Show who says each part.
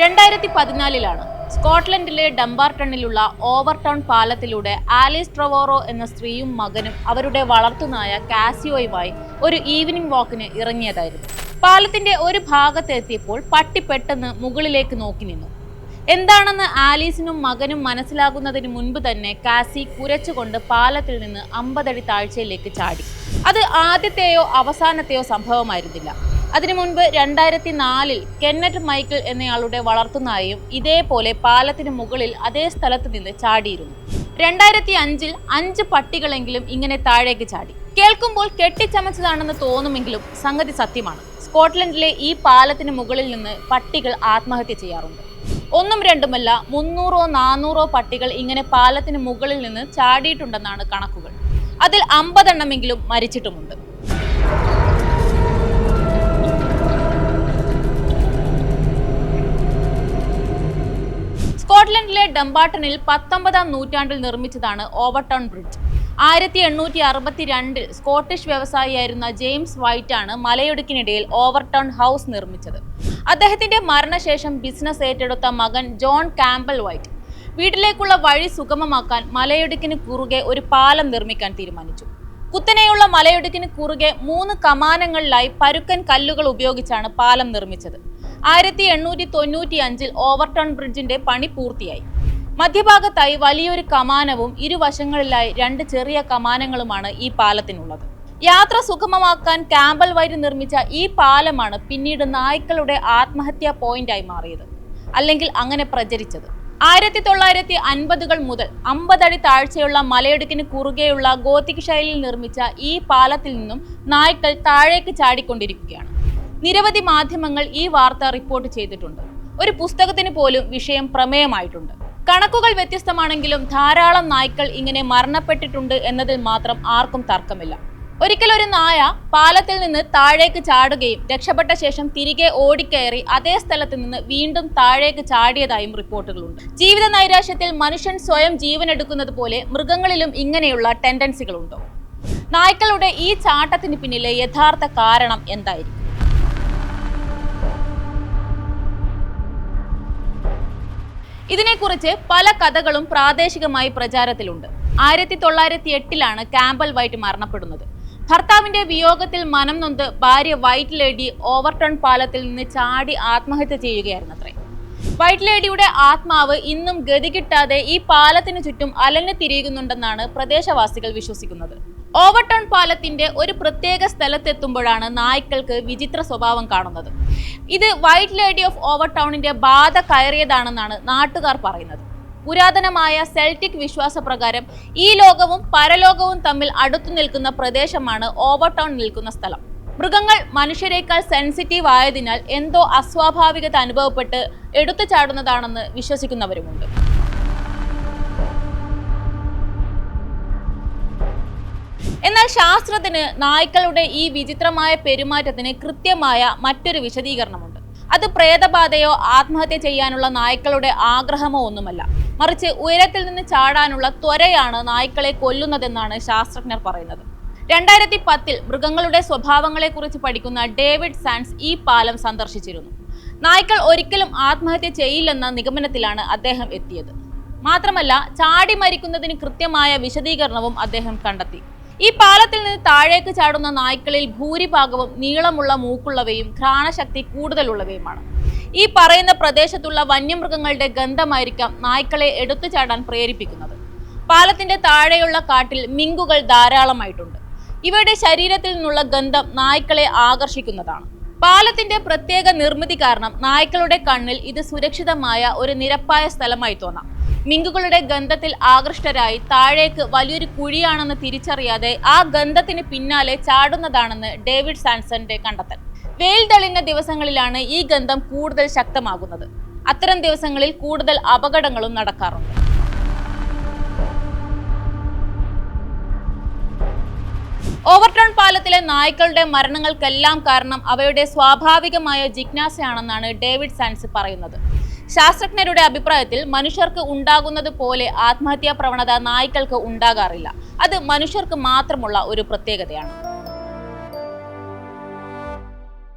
Speaker 1: രണ്ടായിരത്തി പതിനാലിലാണ് സ്കോട്ട്ലൻഡിലെ ഡംബാർട്ടണിലുള്ള ഓവർടൗൺ പാലത്തിലൂടെ ആലീസ് ട്രവോറോ എന്ന സ്ത്രീയും മകനും അവരുടെ വളർത്തുനായ കാസിയോയുമായി ഒരു ഈവനിംഗ് വാക്കിന് ഇറങ്ങിയതായിരുന്നു. പാലത്തിന്റെ ഒരു ഭാഗത്തെത്തിയപ്പോൾ പട്ടി പെട്ടെന്ന് മുകളിലേക്ക് നോക്കി നിന്നു. എന്താണെന്ന് ആലീസിനും മകനും മനസ്സിലാകുന്നതിന് മുൻപ് തന്നെ കാസി കുരച്ചുകൊണ്ട് പാലത്തിൽ നിന്ന് അമ്പതടി താഴ്ചയിലേക്ക് ചാടി. അത് ആദ്യത്തെയോ അവസാനത്തെയോ സംഭവമായിരുന്നില്ല. അതിനു മുൻപ് രണ്ടായിരത്തി നാലിൽ കെന്നറ്റ് മൈക്കിൾ എന്നയാളുടെ വളർത്തുനായും ഇതേപോലെ പാലത്തിന് മുകളിൽ അതേ സ്ഥലത്ത് നിന്ന് ചാടിയിരുന്നു. രണ്ടായിരത്തി അഞ്ചിൽ അഞ്ച് പട്ടികളെങ്കിലും ഇങ്ങനെ താഴേക്ക് ചാടി. കേൾക്കുമ്പോൾ കെട്ടിച്ചമച്ചതാണെന്ന് തോന്നുമെങ്കിലും സംഗതി സത്യമാണ്. സ്കോട്ട്ലൻഡിലെ ഈ പാലത്തിന് മുകളിൽ നിന്ന് പട്ടികൾ ആത്മഹത്യ ചെയ്യാറുണ്ട്. ഒന്നും രണ്ടുമല്ല മുന്നൂറോ നാനൂറോ പട്ടികൾ ഇങ്ങനെ പാലത്തിന് മുകളിൽ നിന്ന് ചാടിയിട്ടുണ്ടെന്നാണ് കണക്കുകൾ. അതിൽ അമ്പതെണ്ണമെങ്കിലും മരിച്ചിട്ടുമുണ്ട്. ഡംബാട്ടണിൽ പത്തൊമ്പതാം നൂറ്റാണ്ടിൽ നിർമ്മിച്ചതാണ് ഓവർടൗൺ ബ്രിഡ്ജ്. ആയിരത്തി എണ്ണൂറ്റി അറുപത്തി രണ്ടിൽ സ്കോട്ടിഷ് വ്യവസായിയായിരുന്ന ജെയിംസ് വൈറ്റ് ആണ് മലയിടുക്കിനിടയിൽ ഓവർടൗൺ ഹൗസ് നിർമ്മിച്ചത്. അദ്ദേഹത്തിന്റെ മരണശേഷം ബിസിനസ് ഏറ്റെടുത്ത മകൻ ജോൺ കാമ്പൽ വൈറ്റ്. വീട്ടിലേക്കുള്ള വഴി സുഗമമാക്കാൻ മലയിടുക്കിന് കുറുകെ ഒരു പാലം നിർമ്മിക്കാൻ തീരുമാനിച്ചു. കുത്തനെയുള്ള മലയിടുക്കിന് കുറുകെ മൂന്ന് കമാനങ്ങളിലായി പരുക്കൻ കല്ലുകൾ ഉപയോഗിച്ചാണ് പാലം നിർമ്മിച്ചത്. ആയിരത്തി എണ്ണൂറ്റി തൊണ്ണൂറ്റി അഞ്ചിൽ ഓവർടൗൺ ബ്രിഡ്ജിന്റെ പണി പൂർത്തിയായി. മധ്യഭാഗത്തായി വലിയൊരു കമാനവും ഇരുവശങ്ങളിലായി രണ്ട് ചെറിയ കമാനങ്ങളുമാണ് ഈ പാലത്തിനുള്ളത്. യാത്ര സുഗമമാക്കാൻ ക്യാമ്പൽ വൈറ്റ് നിർമ്മിച്ച ഈ പാലമാണ് പിന്നീട് നായ്ക്കളുടെ ആത്മഹത്യാ പോയിന്റായി മാറിയത് അല്ലെങ്കിൽ അങ്ങനെ പ്രചരിച്ചത്. ആയിരത്തി തൊള്ളായിരത്തി അൻപതുകൾ മുതൽ അമ്പതടി താഴ്ചയുള്ള മലയിടുക്കിന് കുറുകെയുള്ള ഗോത്തിക് ശൈലിയിൽ നിർമ്മിച്ച ഈ പാലത്തിൽ നിന്നും നായ്ക്കൾ താഴേക്ക് ചാടിക്കൊണ്ടിരിക്കുകയാണ്. നിരവധി മാധ്യമങ്ങൾ ഈ വാർത്ത റിപ്പോർട്ട് ചെയ്തിട്ടുണ്ട്. ഒരു പുസ്തകത്തിന് പോലും വിഷയം പ്രമേയമായിട്ടുണ്ട്. കണക്കുകൾ വ്യത്യസ്തമാണെങ്കിലും ധാരാളം നായ്ക്കൾ ഇങ്ങനെ മരണപ്പെട്ടിട്ടുണ്ട് എന്നതിൽ മാത്രം ആർക്കും തർക്കമില്ല. ഒരിക്കൽ ഒരു നായ പാലത്തിൽ നിന്ന് താഴേക്ക് ചാടുകയും രക്ഷപ്പെട്ട ശേഷം തിരികെ ഓടിക്കയറി അതേ സ്ഥലത്ത് നിന്ന് വീണ്ടും താഴേക്ക് ചാടിയതായും റിപ്പോർട്ടുകളുണ്ട്. ജീവിത നൈരാശ്യത്തിൽ മനുഷ്യൻ സ്വയം ജീവനെടുക്കുന്നത് പോലെ മൃഗങ്ങളിലും ഇങ്ങനെയുള്ള ടെൻഡൻസികളുണ്ടോ? നായ്ക്കളുടെ ഈ ചാട്ടത്തിന് പിന്നിലെ യഥാർത്ഥ കാരണം എന്തായിരിക്കും? ഇതിനെക്കുറിച്ച് പല കഥകളും പ്രാദേശികമായി പ്രചാരത്തിലുണ്ട്. ആയിരത്തി തൊള്ളായിരത്തി എട്ടിലാണ് ക്യാമ്പൽ വൈറ്റ് മരണപ്പെടുന്നത്. ഭർത്താവിന്റെ വിയോഗത്തിൽ മനം നൊന്ത് ഭാര്യ വൈറ്റ് ലേഡി ഓവർടൺ പാലത്തിൽ നിന്ന് ചാടി ആത്മഹത്യ ചെയ്യുകയായിരുന്നു അത്രേ വൈറ്റ് ലേഡിയുടെ ആത്മാവ് ഇന്നും ഗതി കിട്ടാതെ ഈ പാലത്തിനു ചുറ്റും അലഞ്ഞു തിരിയുന്നുണ്ടെന്നാണ് പ്രദേശവാസികൾ വിശ്വസിക്കുന്നത്. ഓവർടൺ പാലത്തിന്റെ ഒരു പ്രത്യേക സ്ഥലത്തെത്തുമ്പോഴാണ് നായ്ക്കൾക്ക് വിചിത്ര സ്വഭാവം കാണുന്നത്. ഇത് വൈറ്റ് ലേഡി ഓഫ് ഓവർടൗണിന്റെ ബാധ കയറിയതാണെന്നാണ് നാട്ടുകാർ പറയുന്നത്. പുരാതനമായ സെൽറ്റിക് വിശ്വാസപ്രകാരം ഈ ലോകവും പരലോകവും തമ്മിൽ അടുത്തു നിൽക്കുന്ന പ്രദേശമാണ് ഓവർടൗൺ നിൽക്കുന്ന സ്ഥലം. മൃഗങ്ങൾ മനുഷ്യരെക്കാൾ സെൻസിറ്റീവ് ആയതിനാൽ എന്തോ അസ്വാഭാവികത അനുഭവപ്പെട്ട് എടുത്തു ചാടുന്നതാണെന്ന് വിശ്വസിക്കുന്നവരുമുണ്ട്. എന്നാൽ ശാസ്ത്രത്തിന് നായ്ക്കളുടെ ഈ വിചിത്രമായ പെരുമാറ്റത്തിന് കൃത്യമായ മറ്റൊരു വിശദീകരണമുണ്ട്. അത് പ്രേതബാധയോ ആത്മഹത്യ ചെയ്യാനുള്ള നായ്ക്കളുടെ ആഗ്രഹമോ ഒന്നുമല്ല. മറിച്ച് ഉയരത്തിൽ നിന്ന് ചാടാനുള്ള ത്വരയാണ് നായ്ക്കളെ കൊല്ലുന്നതെന്നാണ് ശാസ്ത്രജ്ഞർ പറയുന്നത്. രണ്ടായിരത്തി പത്തിൽ മൃഗങ്ങളുടെ സ്വഭാവങ്ങളെക്കുറിച്ച് പഠിക്കുന്ന ഡേവിഡ് സാൻസ് ഈ പാലം സന്ദർശിച്ചിരുന്നു. നായ്ക്കൾ ഒരിക്കലും ആത്മഹത്യ ചെയ്യില്ലെന്ന നിഗമനത്തിലാണ് അദ്ദേഹം എത്തിയത്. മാത്രമല്ല ചാടി മരിക്കുന്നതിന് കൃത്യമായ വിശദീകരണവും അദ്ദേഹം കണ്ടെത്തി. ഈ പാലത്തിൽ നിന്ന് താഴേക്ക് ചാടുന്ന നായ്ക്കളിൽ ഭൂരിഭാഗവും നീളമുള്ള മൂക്കുള്ളവയും ഘ്രാണശക്തി കൂടുതലുള്ളവയുമാണ്. ഈ പറയുന്ന പ്രദേശത്തുള്ള വന്യമൃഗങ്ങളുടെ ഗന്ധമായിരിക്കാം നായ്ക്കളെ എടുത്തു ചാടാൻ പ്രേരിപ്പിക്കുന്നത്. പാലത്തിന്റെ താഴെയുള്ള കാട്ടിൽ മിങ്കുകൾ ധാരാളമായിട്ടുണ്ട്. ഇവയുടെ ശരീരത്തിൽ നിന്നുള്ള ഗന്ധം നായ്ക്കളെ ആകർഷിക്കുന്നതാണ്. പാലത്തിന്റെ പ്രത്യേക നിർമ്മിതി കാരണം നായ്ക്കളുടെ കണ്ണിൽ ഇത് സുരക്ഷിതമായ ഒരു നിരപ്പായ സ്ഥലമായി തോന്നാം. മിങ്കുകളുടെ ഗന്ധത്തിൽ ആകൃഷ്ടരായി താഴേക്ക് വലിയൊരു കുഴിയാണെന്ന് തിരിച്ചറിയാതെ ആ ഗന്ധത്തിന് പിന്നാലെ ചാടുന്നതാണെന്ന് ഡേവിഡ് സാൻസന്റെ കണ്ടെത്തൽ. വെയിൽ തെളിഞ്ഞ ദിവസങ്ങളിലാണ് ഈ ഗന്ധം കൂടുതൽ ശക്തമാകുന്നത്. അത്തരം ദിവസങ്ങളിൽ കൂടുതൽ അപകടങ്ങളും നടക്കാറുണ്ട്. ഓവർടൗൺ പാലത്തിലെ നായ്ക്കളുടെ മരണങ്ങൾക്കെല്ലാം കാരണം അവയുടെ സ്വാഭാവികമായ ജിജ്ഞാസയാണെന്നാണ് ഡേവിഡ് സാൻസ് പറയുന്നത്. ശാസ്ത്രജ്ഞരുടെ അഭിപ്രായത്തിൽ മനുഷ്യർക്ക് ഉണ്ടാകുന്നത് പോലെ ആത്മഹത്യാ പ്രവണത നായ്ക്കൾക്ക് ഉണ്ടാകാറില്ല. അത് മനുഷ്യർക്ക് മാത്രമുള്ള ഒരു പ്രത്യേകതയാണ്.